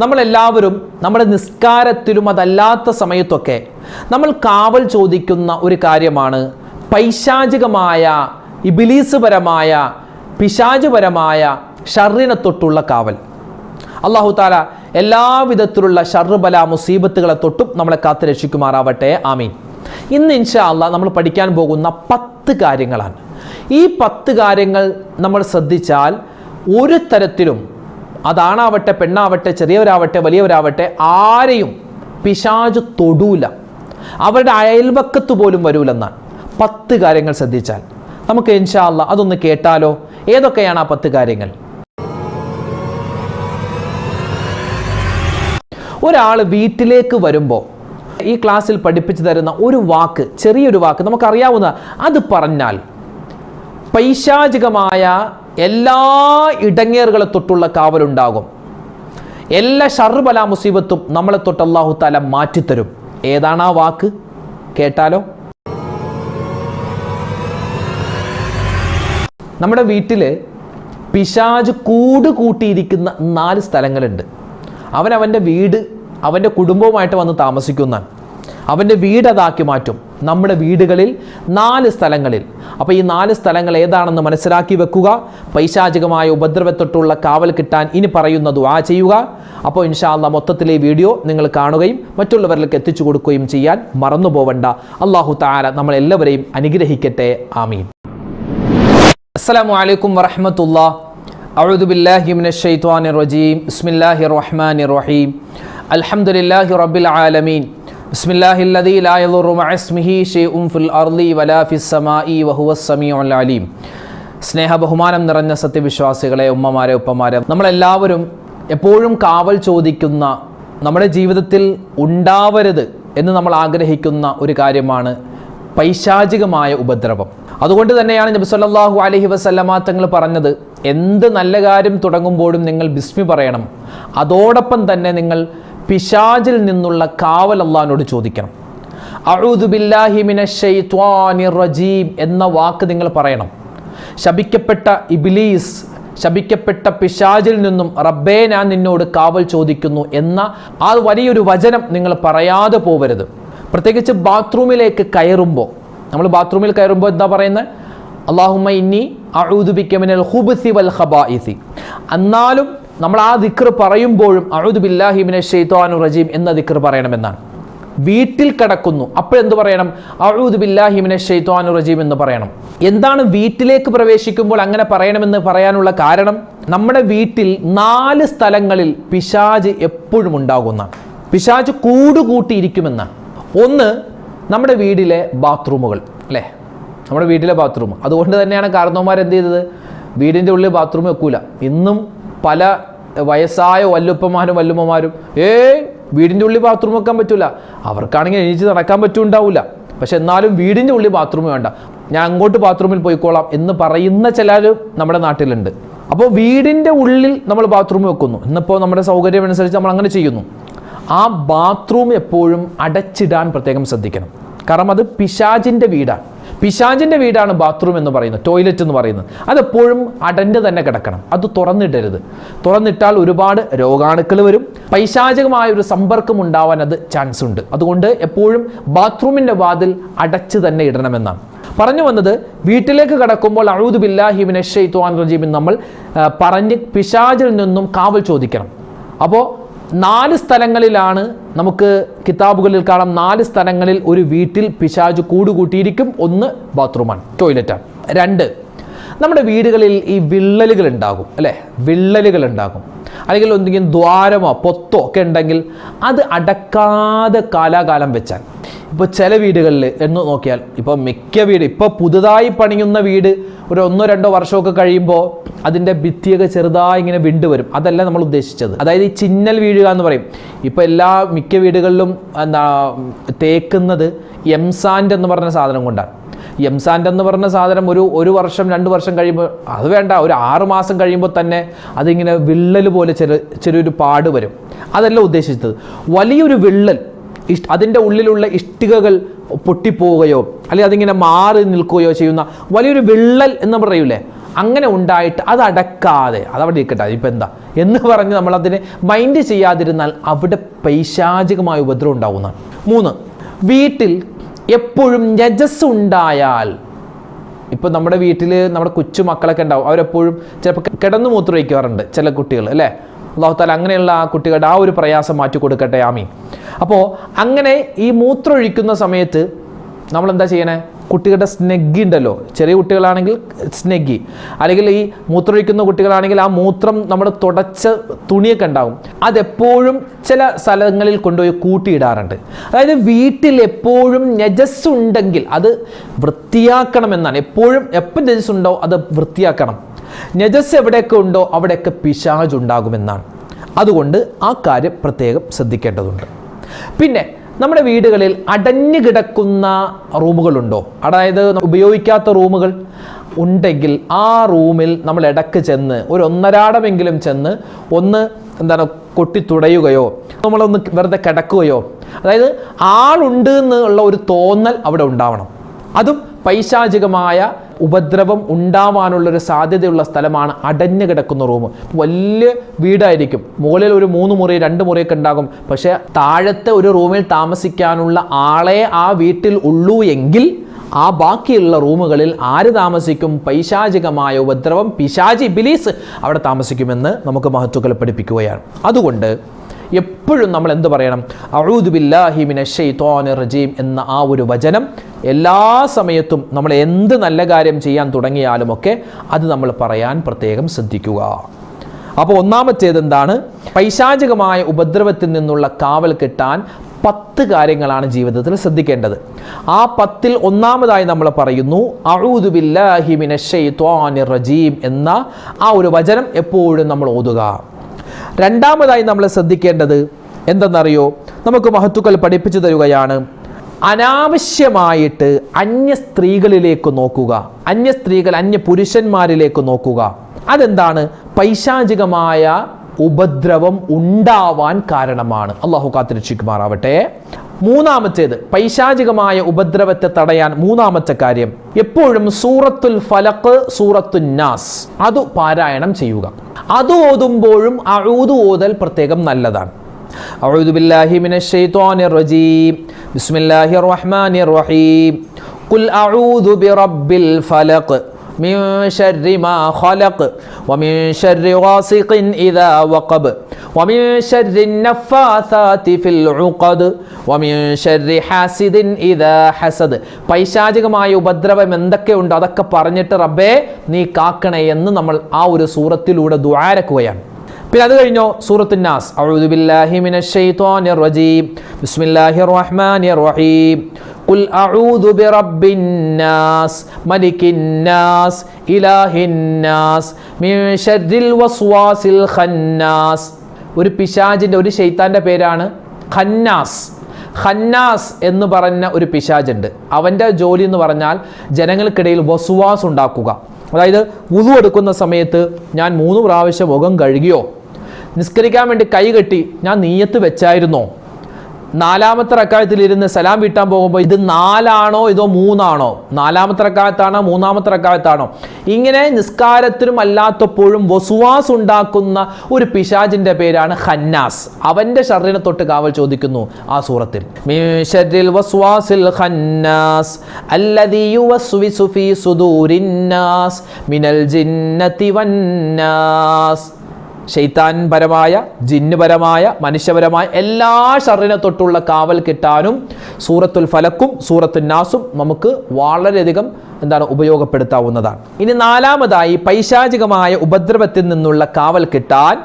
നമ്മളെല്ലാവരും നമ്മുടെ നിസ്കാരത്തിലും അതല്ലാത്ത സമയത്തൊക്കെ നമ്മൾ കാവൽ ചോദിക്കുന്ന ഒരു കാര്യമാണ്. പൈശാചികമായ ഇബിലീസുപരമായ പിശാചുപരമായ ഷർറിനെ തൊട്ടുള്ള കാവൽ. അള്ളാഹു താല എല്ലാവിധത്തിലുള്ള ഷർബല മുസീബത്തുകളെ തൊട്ടും നമ്മളെ കാത്ത് രക്ഷിക്കുമാറാവട്ടെ. ആമീൻ. ഇന്ന് ഇൻഷാ അള്ളാഹ് നമ്മൾ പഠിക്കാൻ പോകുന്ന പത്ത് കാര്യങ്ങളാണ്. ഈ പത്ത് കാര്യങ്ങൾ നമ്മൾ ശ്രദ്ധിച്ചാൽ ഒരു തരത്തിലും അതാണാവട്ടെ പെണ്ണാവട്ടെ ചെറിയവരാവട്ടെ വലിയവരാവട്ടെ ആരെയും പിശാജ് തൊടൂല. അവരുടെ അയൽവക്കത്ത് പോലും വരൂലെന്നാണ്. പത്ത് കാര്യങ്ങൾ ശ്രദ്ധിച്ചാൽ. നമുക്ക് അള്ളാഹ് അതൊന്ന് കേട്ടാലോ? ഏതൊക്കെയാണ് ആ പത്ത് കാര്യങ്ങൾ? ഒരാൾ വീട്ടിലേക്ക് വരുമ്പോൾ ഈ ക്ലാസ്സിൽ പഠിപ്പിച്ചു തരുന്ന ഒരു വാക്ക് ചെറിയൊരു വാക്ക് നമുക്കറിയാവുന്ന അത് പറഞ്ഞാൽ പൈശാചികമായ എല്ലാ ഇടങ്ങേറുകളെ തൊട്ടുള്ള കാവലുണ്ടാകും. എല്ലാ ഷർബല മുസീബത്തും നമ്മളെ തൊട്ട് അള്ളാഹു താല മാറ്റിത്തരും. ഏതാണ് ആ വാക്ക്? കേട്ടാലോ? നമ്മുടെ വീട്ടിൽ പിശാജ് കൂട് കൂട്ടിയിരിക്കുന്ന നാല് സ്ഥലങ്ങളുണ്ട്. അവൻ വീട് അവന്റെ കുടുംബവുമായിട്ട് വന്ന് താമസിക്കുന്ന അവന്റെ വീട് അതാക്കി മാറ്റും. നമ്മുടെ വീടുകളിൽ നാല് സ്ഥലങ്ങളിൽ അപ്പോൾ ഈ നാല് സ്ഥലങ്ങൾ ഏതാണെന്ന് മനസ്സിലാക്കി വെക്കുക പൈശാചികമായ ഉപദ്രവത്തൊട്ടുള്ള കാവൽ കിട്ടാൻ ഇനി പറയുന്ന ദുആ ചെയ്യുക അപ്പോൾ ഇൻഷാല്ല മൊത്തത്തിലെ വീഡിയോ നിങ്ങൾ കാണുകയും മറ്റുള്ളവരിലേക്ക് എത്തിച്ചു കൊടുക്കുകയും ചെയ്യാൻ മറന്നു പോവണ്ട അള്ളാഹു താല നമ്മളെല്ലാവരെയും അനുഗ്രഹിക്കട്ടെ ആമീൻ السلام عليكم ورحمة الله أعوذ بالله من الشيطان الرجيم بسم الله الرحمن الرحيم الحمد لله رب العالمين ബിസ്മില്ലാഹില്ലദീ ലാ യദുറു മഅസ്മിഹി ഷൈഉൻ ഫിൽ അർളി വലാ ഫിസ് സമാഇ വഹുവസ് സമീഉൽ അലീം. സ്നേഹ ബഹുമാനം നിറഞ്ഞ സത്യവിശ്വാസികളെ ഉമ്മമാരെ ഉപ്പമാരെ നമ്മളെല്ലാവരും എപ്പോഴും കാവൽ ചോദിക്കുന്ന നമ്മുടെ ജീവിതത്തിൽ ഉണ്ടാവരുത് എന്ന് നമ്മൾ ആഗ്രഹിക്കുന്ന ഒരു കാര്യമാണ് പൈശാചികമായ ഉപദ്രവം. അതുകൊണ്ട് തന്നെയാണ് നബിസ്വല്ലാഹു അലഹി വസല്ലമ തങ്ങൾ പറഞ്ഞത് എന്ത് നല്ല കാര്യം തുടങ്ങുമ്പോഴും നിങ്ങൾ ബിസ്മി പറയണം. അതോടൊപ്പം തന്നെ നിങ്ങൾ പിശാചിൽ നിന്നുള്ള കാവൽ അള്ളഹാനോട് ചോദിക്കണം. റജീം എന്ന വാക്ക് നിങ്ങൾ പറയണം. ശപിക്കപ്പെട്ട ഇബിലീസ് ശപിക്കപ്പെട്ട പിശാജിൽ നിന്നും റബ്ബേ ഞാൻ നിന്നോട് കാവൽ ചോദിക്കുന്നു എന്ന ആ വലിയൊരു വചനം നിങ്ങൾ പറയാതെ പോവരുത്. പ്രത്യേകിച്ച് ബാത്റൂമിലേക്ക് കയറുമ്പോൾ നമ്മൾ ബാത്റൂമിൽ കയറുമ്പോൾ എന്താ പറയുന്നത്? അള്ളാഹുമ്മ ഇന്നി അഴുതുബിക്കമിനൽ ഹുബുസി വൽ ഇസി എന്നാലും നമ്മൾ ആ ദിക്ർ പറയുമ്പോഴും അഴുദ് ബില്ലാഹിമിനെ ഷെയ്ത്വാനു റജീം എന്ന ദിക്ർ പറയണമെന്നാണ്. വീട്ടിൽ കിടക്കുന്നു അപ്പോഴെന്ത് പറയണം? അഴുദ് ബില്ലാഹിമിനെ ഷെയ്ത്വാനു റജീം എന്ന് പറയണം. എന്താണ് വീട്ടിലേക്ക് പ്രവേശിക്കുമ്പോൾ അങ്ങനെ പറയണമെന്ന് പറയാനുള്ള കാരണം? നമ്മുടെ വീട്ടിൽ നാല് സ്ഥലങ്ങളിൽ പിശാജ് എപ്പോഴും ഉണ്ടാകുന്നതാണ്. പിശാജ് കൂടുകൂട്ടിയിരിക്കുമെന്നാണ്. ഒന്ന് നമ്മുടെ വീട്ടിലെ ബാത്റൂമുകൾ അല്ലേ? നമ്മുടെ വീട്ടിലെ ബാത്റൂം. അതുകൊണ്ട് തന്നെയാണ് കാരണവന്മാർ എന്ത് ചെയ്തത്? വീടിന്റെ ഉള്ളിൽ ബാത്റൂം വെക്കൂല. ഇന്നും പല വയസ്സായ വല്ലുപ്പന്മാരും വല്ലുമ്മമാരും ഏ വീടിന്റെ ഉള്ളിൽ ബാത്റൂം വെക്കാൻ പറ്റൂല. അവർക്കാണെങ്കിൽ എണീച്ച് നടക്കാൻ പറ്റുണ്ടാവില്ല പക്ഷെ എന്നാലും വീടിന്റെ ഉള്ളിൽ ബാത്റൂം വേണ്ട. ഞാൻ അങ്ങോട്ട് ബാത്റൂമിൽ പോയിക്കോളാം എന്ന് പറയുന്ന ചിലർ നമ്മുടെ നാട്ടിലുണ്ട്. അപ്പോൾ വീടിന്റെ ഉള്ളിൽ നമ്മൾ ബാത്റൂം വെക്കുന്നു. ഇന്നിപ്പോൾ നമ്മുടെ സൗകര്യം അനുസരിച്ച് നമ്മൾ അങ്ങനെ ചെയ്യുന്നു. ആ ബാത്റൂം എപ്പോഴും അടച്ചിടാൻ പ്രത്യേകം ശ്രദ്ധിക്കണം. കാരണം അത് പിശാജിന്റെ വീടാണ്. പിശാജിന്റെ വീടാണ് ബാത്റൂം എന്ന് പറയുന്നത് ടോയ്ലറ്റ് എന്ന് പറയുന്നത്. അതെപ്പോഴും അടഞ്ഞ് തന്നെ കിടക്കണം. അത് തുറന്നിടരുത്. തുറന്നിട്ടാൽ ഒരുപാട് രോഗാണുക്കൾ വരും. പൈശാചികമായ ഒരു സമ്പർക്കം ഉണ്ടാവാൻ അത് ചാൻസ് ഉണ്ട്. അതുകൊണ്ട് എപ്പോഴും ബാത്റൂമിന്റെ വാതിൽ അടച്ച് തന്നെ ഇടണമെന്നാണ്. പറഞ്ഞു വന്നത് വീട്ടിലേക്ക് കടക്കുമ്പോൾ അഴുതു ബില്ലാഹിബിനെ ഷെയ്ത്വാൻ റജീബിൻ നമ്മൾ പറഞ്ഞ് പിശാചിൽ നിന്നും കാവൽ ചോദിക്കണം. അപ്പോൾ നാല് സ്ഥലങ്ങളിലാണ് നമുക്ക് കിതാബുകളിൽ കാണാം. നാല് സ്ഥലങ്ങളിൽ ഒരു വീട്ടിൽ പിശാജ് കൂടുകൂട്ടിയിരിക്കും. ഒന്ന് ബാത്റൂമാണ് ടോയ്ലറ്റാണ്. രണ്ട് നമ്മുടെ വീടുകളിൽ ഈ വിള്ളലുകൾ ഉണ്ടാകും അല്ലേ? വിള്ളലുകൾ ഉണ്ടാകും. അല്ലെങ്കിൽ എന്തെങ്കിലും ദ്വാരമോ പൊത്തോ ഒക്കെ ഉണ്ടെങ്കിൽ അത് അടക്കാതെ കാലാകാലം വെച്ചാൽ. ഇപ്പോൾ ചില വീടുകളിൽ എന്ന് നോക്കിയാൽ ഇപ്പോൾ മിക്ക വീട് ഇപ്പോൾ പുതുതായി പണിയുന്ന വീട് ഒരു ഒന്നോ രണ്ടോ വർഷമൊക്കെ കഴിയുമ്പോൾ അതിന്റെ ഭിത്തിയൊക്കെ ചെറുതായി ഇങ്ങനെ വിണ്ടു വരും. അതല്ല നമ്മൾ ഉദ്ദേശിച്ചത്. അതായത് ഈ ചിന്നൽ വീഴുക എന്ന് പറയും. ഇപ്പോൾ എല്ലാ മിക്ക വീടുകളിലും എന്താ തേക്കുന്നത് എംസാൻഡ് എന്ന് പറഞ്ഞ സാധനം കൊണ്ടാണ്. എംസാൻഡ് എന്ന് പറഞ്ഞ സാധനം ഒരു ഒരു വർഷം രണ്ട് വർഷം കഴിയുമ്പോൾ അത് വേണ്ട. ഒരു ആറ് മാസം കഴിയുമ്പോൾ തന്നെ അതിങ്ങനെ വിള്ളൽ പോലെ ചെറു ചെറിയൊരു പാട് വരും. അതല്ല ഉദ്ദേശിച്ചത്. വലിയൊരു വിള്ളൽ ഇഷ് അതിന്റെ ഉള്ളിലുള്ള ഇഷ്ടികകൾ പൊട്ടിപ്പോവുകയോ അല്ലെങ്കിൽ അതിങ്ങനെ മാറി നിൽക്കുകയോ ചെയ്യുന്ന വലിയൊരു വിള്ളൽ എന്ന് പറയൂലേ? അങ്ങനെ ഉണ്ടായിട്ട് അത് അടക്കാതെ അതവിടെ ഇരിക്കട്ടെ. ഇപ്പം എന്താ? എന്ന് പറഞ്ഞ് നമ്മൾ അതിനെ മൈൻഡ് ചെയ്യാതിരുന്നാൽ അവിടെ പൈശാചികമായ ഉപദ്രവം ഉണ്ടാകുന്ന മൂന്ന് വീട്ടിൽ എപ്പോഴും രജസ് ഉണ്ടായാൽ ഇപ്പോൾ നമ്മുടെ വീട്ടിൽ നമ്മുടെ കൊച്ചു മക്കളൊക്കെ ഉണ്ടാവും. അവരെപ്പോഴും ചിലപ്പോൾ കിടന്നു മൂത്രമൊഴിക്കാറുണ്ട് ചില കുട്ടികൾ അല്ലേ? അള്ളാഹുത്താല അങ്ങനെയുള്ള ആ കുട്ടികളുടെ ആ ഒരു പ്രയാസം മാറ്റി കൊടുക്കട്ടെ. ആമീൻ. അപ്പോൾ അങ്ങനെ ഈ മൂത്രമൊഴിക്കുന്ന സമയത്ത് നമ്മൾ എന്താ ചെയ്യണേ? കുട്ടികളുടെ സ്നെഗ്ഗി ഉണ്ടല്ലോ. ചെറിയ കുട്ടികളാണെങ്കിൽ സ്നെഗ്ഗി അല്ലെങ്കിൽ ഈ മൂത്രമൊഴിക്കുന്ന കുട്ടികളാണെങ്കിൽ ആ മൂത്രം നമ്മൾ തുടച്ച തുണിയൊക്കെ ഉണ്ടാവും. അതെപ്പോഴും ചില സ്ഥലങ്ങളിൽ കൊണ്ടുപോയി കൂട്ടിയിടാറുണ്ട്. അതായത് വീട്ടിൽ എപ്പോഴും നജസ് ഉണ്ടെങ്കിൽ അത് വൃത്തിയാക്കണമെന്നാണ്. എപ്പോഴും എപ്പം നജസ് ഉണ്ടോ അത് വൃത്തിയാക്കണം. നജസ് എവിടെയൊക്കെ ഉണ്ടോ അവിടെയൊക്കെ പിശാജ് ഉണ്ടാകുമെന്നാണ് അതുകൊണ്ട് ആ കാര്യം പ്രത്യേകം ശ്രദ്ധിക്കേണ്ടതുണ്ട്. പിന്നെ നമ്മുടെ വീടുകളിൽ അടഞ്ഞു കിടക്കുന്ന റൂമുകളുണ്ടോ? അതായത് ഉപയോഗിക്കാത്ത റൂമുകൾ ഉണ്ടെങ്കിൽ ആ റൂമിൽ നമ്മൾ ഇടയ്ക്ക് ചെന്ന് ഒരു ഒന്നരാടമെങ്കിലും ചെന്ന് ഒന്ന് എന്താണ് കൊട്ടി തുടയുകയോ നമ്മളൊന്ന് വെറുതെ കിടക്കുകയോ അതായത് ആളുണ്ട് എന്നുള്ള ഒരു തോന്നൽ അവിടെ ഉണ്ടാവണം. അതും പൈശാചികമായ ഉപദ്രവം ഉണ്ടാവാനുള്ളൊരു സാധ്യതയുള്ള സ്ഥലമാണ് അടഞ്ഞു കിടക്കുന്ന റൂം വലിയ വീടായിരിക്കും. മുകളിൽ ഒരു മൂന്ന് മുറി രണ്ട് മുറിയൊക്കെ ഉണ്ടാകും. പക്ഷേ താഴത്തെ ഒരു റൂമിൽ താമസിക്കാനുള്ള ആളെ ആ വീട്ടിൽ ഉള്ളൂ എങ്കിൽ ആ ബാക്കിയുള്ള റൂമുകളിൽ ആര് താമസിക്കും? പൈശാചികമായ ഉപദ്രവം പിശാചി ബിലീസ് അവിടെ താമസിക്കുമെന്ന് നമുക്ക് മഹത്വക്കൾ പഠിപ്പിക്കുകയാണ്. അതുകൊണ്ട് എപ്പോഴും നമ്മൾ എന്ത് പറയണം? റജീം എന്ന ആ ഒരു വചനം എല്ലാ സമയത്തും നമ്മൾ എന്ത് നല്ല കാര്യം ചെയ്യാൻ തുടങ്ങിയാലുമൊക്കെ അത് നമ്മൾ പറയാൻ പ്രത്യേകം ശ്രദ്ധിക്കുക. അപ്പോൾ ഒന്നാമത്തേത് എന്താണ്? പൈശാചികമായ ഉപദ്രവത്തിൽ നിന്നുള്ള കാവൽ കിട്ടാൻ പത്ത് കാര്യങ്ങളാണ് ജീവിതത്തിൽ ശ്രദ്ധിക്കേണ്ടത്. ആ പത്തിൽ ഒന്നാമതായി നമ്മൾ പറയുന്നു അഴൂദുബില്ലാഹിമിന റജീം എന്ന ആ ഒരു വചനം എപ്പോഴും നമ്മൾ ഓതുക. രണ്ടാമതായി നമ്മൾ ശ്രദ്ധിക്കേണ്ടത് എന്തെന്നറിയോ? നമുക്ക് മഹത്തുക്കൾ പഠിപ്പിച്ചു തരുകയാണ്. അനാവശ്യമായിട്ട് അന്യ സ്ത്രീകളിലേക്ക് നോക്കുക. അന്യ സ്ത്രീകൾ അന്യ പുരുഷന്മാരിലേക്ക് നോക്കുക. അതെന്താണ്? പൈശാചികമായ ഉപദ്രവം ഉണ്ടാവാൻ കാരണമാണ് അള്ളാഹു കാത്തിരക്ഷിക്കുമാറാവട്ടെ മൂന്നാമത്തേത് പൈശാചികമായ ഉപദ്രവത്തെ തടയാൻ മൂന്നാമത്തെ കാര്യം എപ്പോഴും സൂറത്തുൽ ഫലക്ക് സൂറത്തുൽ നാസ് അത് പാരായണം ചെയ്യുക അത് ഓതുമ്പോഴും അഴൂത് ഓതൽ പ്രത്യേകം നല്ലതാണ് أعوذ بالله من الشيطان الرجيم بسم الله الرحمن الرحيم قل أعوذ برب الفلق من شر ما خلق ومن شر غاسق إذا وقب ومن شر النفاثات في العقد ومن شر حاسد إذا حسد പൈശാചികമായ ഉപദ്രവം എന്തൊക്കെയുണ്ട് അതൊക്കെ പറഞ്ഞിട്ട് റബ്ബേ നീ കാക്കണേ എന്ന് നമ്മൾ ആ ഒരു സൂറത്തിലൂടെ ദ്വാരക്കുകയാണ് പിന്നെ അത് കഴിഞ്ഞോ സൂറത്ത് നാസ് അഊദു ബില്ലാഹി മിനശ് ശൈത്വാനിർ റജീം ബിസ്മില്ലാഹിർ റഹ്മാനിർ റഹീം അഊദു മിൻ വസ്വാസിൽ ഒരു പിശാജിന്റെ ഒരു ഷെയ്ത്താന്റെ പേരാണ് ഖന്നാസ്. ഖന്നാസ് എന്ന് പറഞ്ഞ ഒരു പിശാജുണ്ട് അവന്റെ ജോലി എന്ന് പറഞ്ഞാൽ ജനങ്ങൾക്കിടയിൽ വസുവാസ് ഉണ്ടാക്കുക. അതായത് ഉതു എടുക്കുന്ന സമയത്ത് ഞാൻ മൂന്ന് പ്രാവശ്യം മുഖം കഴുകിയോ? നിസ്കരിക്കാൻ വേണ്ടി കൈ കെട്ടി ഞാൻ നീയത്ത് വെച്ചായിരുന്നോ? നാലാമത്തെ റക്കായത്തിൽ ഇരുന്ന് സലാം വീട്ടാൻ പോകുമ്പോൾ ഇത് നാലാണോ ഇതോ മൂന്നാണോ? നാലാമത്തെ റക്കായത്താണോ മൂന്നാമത്തെ റക്കായത്താണോ? ഇങ്ങനെ നിസ്കാരത്തിനും അല്ലാത്തപ്പോഴും വസുവാസ് ഉണ്ടാക്കുന്ന ഒരു പിശാജിന്റെ പേരാണ് ഹന്നാസ് അവന്റെ ഷറിനെ തൊട്ട് കാവൽ ചോദിക്കുന്നു ആ സൂറത്തിൽ. ഫീ സുദൂരിന്നാസ് മിനൽ വന്നാസ് ഷെയ്ത്താൻ പരമായ ജിന്നുപരമായ മനുഷ്യപരമായ എല്ലാ ഷറിനെ തൊട്ടുള്ള കാവൽ കിട്ടാനും സൂറത്തുൽ ഫലക്കും സൂറത്തുൽ നാസും നമുക്ക് വളരെയധികം എന്താണ് ഉപയോഗപ്പെടുത്താവുന്നതാണ്. ഇനി നാലാമതായി പൈശാചികമായ ഉപദ്രവത്തിൽ നിന്നുള്ള കാവൽ കിട്ടാൻ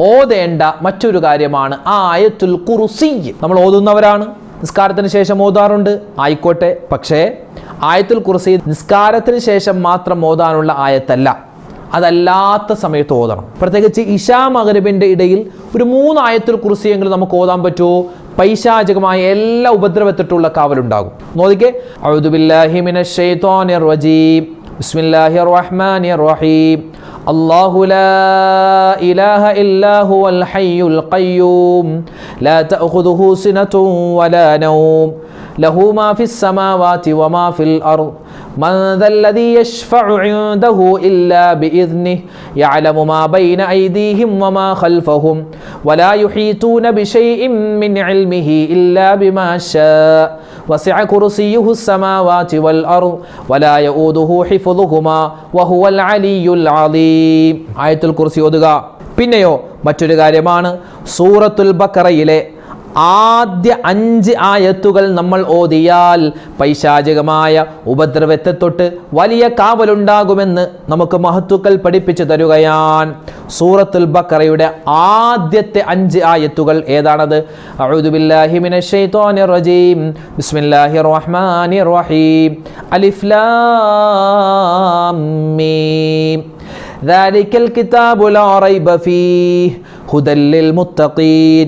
ഓതേണ്ട മറ്റൊരു കാര്യമാണ് ആയത്തുൽ കുറുസി. നമ്മൾ ഓതുന്നവരാണ്. നിസ്കാരത്തിന് ശേഷം ഓതാറുണ്ട്. ആയിക്കോട്ടെ. പക്ഷേ ആയത്തുൽ കുറുസി നിസ്കാരത്തിന് ശേഷം മാത്രം ഓതാനുള്ള ആയത്തല്ല. അതല്ലാത്ത സമയത്ത് ഓതണം പ്രത്യേകിച്ച് ഇഷാ മകരബിൻ്റെ ഇടയിൽ ഒരു മൂന്ന് ആയത്തിൽ കുറിസിയെങ്കിലും നമുക്ക് ഓതാൻ പറ്റുമോ പൈശാചികമായ എല്ലാ ഉപദ്രവത്തിട്ടുള്ള കാവലുണ്ടാകും നോദിക്കെ ബിസ്മില്ലാഹിർ റഹ്മാനിർ റഹീം الله لا إله إلا هو الحي القيوم لا تأخذه سنة ولا نوم له ما في السماوات وما في الأرض من ذا الذي يشفع عنده إلا بإذنه يعلم ما بين أيديهم وما خلفهم ولا يحيطون بشيء من علمه إلا بما شاء وسع كرسيه السماوات والأرض ولا يؤوده حفظهما وهو العلي العظيم آية الكرسي ഓതുക പിന്നെയോ മറ്റൊരു കാര്യമാണ് സൂറത്തുൽ ബക്കറയിലെ ആദ്യ അഞ്ച് ആയത്തുകൾ നമ്മൾ ഓതിയാൽ പൈശാചികമായ ഉപദ്രവത്തെ തൊട്ട് വലിയ കാവലുണ്ടാകുമെന്ന് നമുക്ക് മഹത്തുക്കൾ പഠിപ്പിച്ചു തരുകയാൻ സൂറത്തുൽ ബക്കറയുടെ ആദ്യത്തെ അഞ്ച് ആയത്തുകൾ ഏതാണത് അഊദു ബില്ലാഹി മിനശ് ശൈത്വാനിർ റജീം ബിസ്മില്ലാഹിർ റഹ്മാനിർ റഹീം അലിഫ് ലാം മീം ذلك الكتاب لا ريب فيه هدى للمتقين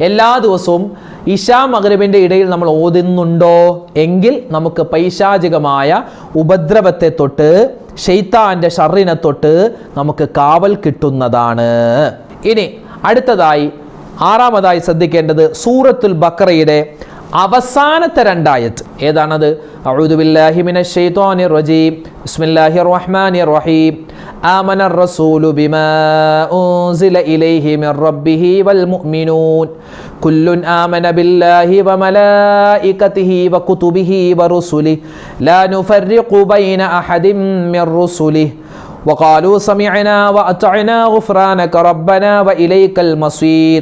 എല്ലാ ദിവസവും ഇഷാ മകരബിന്റെ ഇടയിൽ നമ്മൾ ഓതുന്നുണ്ടോ? എങ്കിൽ നമുക്ക് പൈശാചികമായ ഉപദ്രവത്തെ തൊട്ട് ഷെയ്ത്താന്റെ ഷറിനെ തൊട്ട് നമുക്ക് കാവൽ കിട്ടുന്നതാണ്. ഇനി അടുത്തതായി ആറാമതായി ശ്രദ്ധിക്കേണ്ടത് സൂറത്തുൽ ബക്കറയുടെ അവസാനത്തെ രണ്ടായത്ത് ഏതാണത് അഊദു ബില്ലാഹി മിനശ് ശൈത്വാനിർ റജീം ബിസ്മില്ലാഹിർ റഹ്മാനിർ റഹീം آمن الرسول بما أنزل إليه من ربه والمؤمنون كل آمن بالله وملائكته وكتبه ورسله لا نفرق بين أحد من رسله وقالوا سمعنا وأطعنا غفرانك ربنا وإليك المصير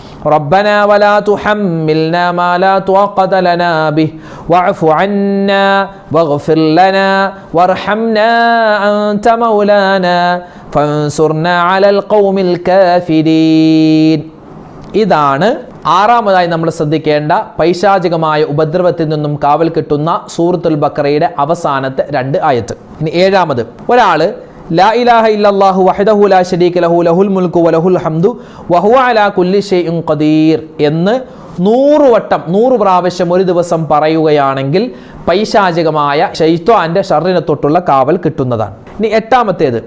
ربنا ولا تحملنا ما لا طاقة لنا به واعف عنا واغفر لنا وارحمنا أنت مولانا فانصرنا على القوم الكافرين ഇതാണ് ആറാമതായി നമ്മൾ ശ്രദ്ധിക്കേണ്ട പൈശാചികമായ ഉപദ്രവത്തിൽ നിന്നും കാവൽ കിട്ടുന്ന സൂറത്തുൽ ബക്കറയുടെ അവസാനത്തെ രണ്ട് ആയത്ത് ഇനി ഏഴാമത് ഒരാൾ ലാ ഇലാഹ ഇല്ലല്ലാഹു വഹദഹു ലാ ശരീക ലഹു ലഹുൽ മുൽക്കു വലഹുൽ ഹംദു വഹുവ അലാ കുല്ലി ഷൈഇൻ ഖദീർ എന്ന് നൂറ് വട്ടം നൂറ് പ്രാവശ്യം ഒരു ദിവസം പറയുകയാണെങ്കിൽ പൈശാചികമായ ശൈത്വാന്റെ ഷറിനെ തൊട്ടുള്ള കാവൽ കിട്ടുന്നതാണ്. ഇനി എട്ടാമത്തേത്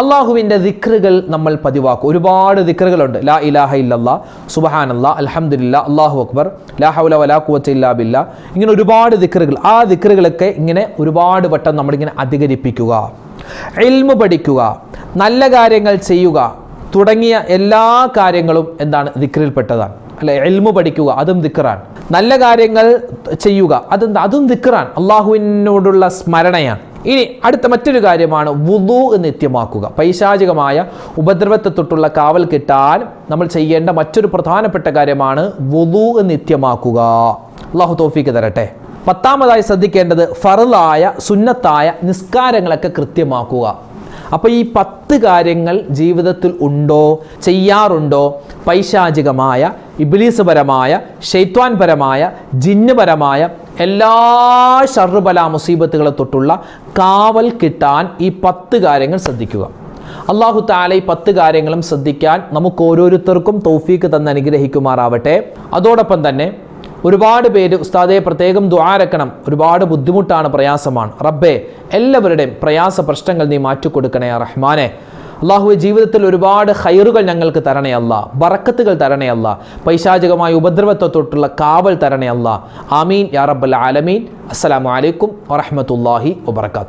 അള്ളാഹുവിന്റെ ദിക്റുകൾ നമ്മൾ പതിവാക്കും. ഒരുപാട് ദിക്റുകളുണ്ട്. ലാ ഇലാഹ ഇല്ലല്ലാ സുബഹാനല്ലാ അലഹമില്ല അള്ളാഹു അക്ബർ ലാ ഹൗല വലാ ഇല്ലാ ബില്ല ഇങ്ങനെ ഒരുപാട് ദിക്റുകൾ. ആ ദിക്റുകളൊക്കെ ഇങ്ങനെ ഒരുപാട് വട്ടം നമ്മളിങ്ങനെ അധികരിപ്പിക്കുക. ഇൽമു പഠിക്കുക നല്ല കാര്യങ്ങൾ ചെയ്യുക തുടങ്ങിയ എല്ലാ കാര്യങ്ങളും എന്താണ് ദിക്റിൽപ്പെട്ടതാണ്. അല്ലെ? എൽമു പഠിക്കുക അതും ദിക്റാണ്. നല്ല കാര്യങ്ങൾ ചെയ്യുക അത് അതും ദിക്റാണ്. അള്ളാഹുവിനോടുള്ള സ്മരണയാണ്. ഇനി അടുത്ത മറ്റൊരു കാര്യമാണ് വുദു നിത്യമാക്കുക. പൈശാചികമായ ഉപദ്രവത്തെ തൊട്ടുള്ള കാവൽ കിട്ടാൻ നമ്മൾ ചെയ്യേണ്ട മറ്റൊരു പ്രധാനപ്പെട്ട കാര്യമാണ് വുദു നിത്യമാക്കുക. അള്ളാഹു തോഫിക്ക് തരട്ടെ. പത്താമതായി ശ്രദ്ധിക്കേണ്ടത് ഫറുതായ സുന്നത്തായ നിസ്കാരങ്ങളൊക്കെ കൃത്യമാക്കുക. അപ്പോൾ ഈ പത്ത് കാര്യങ്ങൾ ജീവിതത്തിൽ ഉണ്ടോ ചെയ്യാറുണ്ടോ പൈശാചികമായ ഇബിലീസപരമായ ശൈത്വാൻപരമായ ജിന്നുപരമായ എല്ലാ ഷർബല മുസീബത്തുകളെ തൊട്ടുള്ള കാവൽ കിട്ടാൻ ഈ പത്ത് കാര്യങ്ങൾ ശ്രദ്ധിക്കുക. അള്ളാഹു താല ഈ പത്ത് കാര്യങ്ങളും ശ്രദ്ധിക്കാൻ നമുക്ക് ഓരോരുത്തർക്കും തൗഫീക്ക് തന്ന് അനുഗ്രഹിക്കുമാറാവട്ടെ. അതോടൊപ്പം തന്നെ ഒരുപാട് പേര് ഉസ്താദെ പ്രത്യേകം ദ്വാരക്കണം ഒരുപാട് ബുദ്ധിമുട്ടാണ് പ്രയാസമാണ്. റബ്ബേ എല്ലാവരുടെയും പ്രയാസ പ്രശ്നങ്ങൾ നീ മാറ്റിക്കൊടുക്കണേ റഹ്മാനെ. അള്ളാഹുവെ ജീവിതത്തിൽ ഒരുപാട് ഹൈറുകൾ ഞങ്ങൾക്ക് തരണയല്ല ബറക്കത്തുകൾ തരണേ അല്ല. പൈശാചികമായ ഉപദ്രവത്തെ തൊട്ടുള്ള കാവൽ തരണയല്ല ആമീൻ യാ റബ്ബൽ ആലമീൻ. അസ്സലാമു അലൈക്കും വറഹ്മത്തുള്ളാഹി വബർക്കാത്തു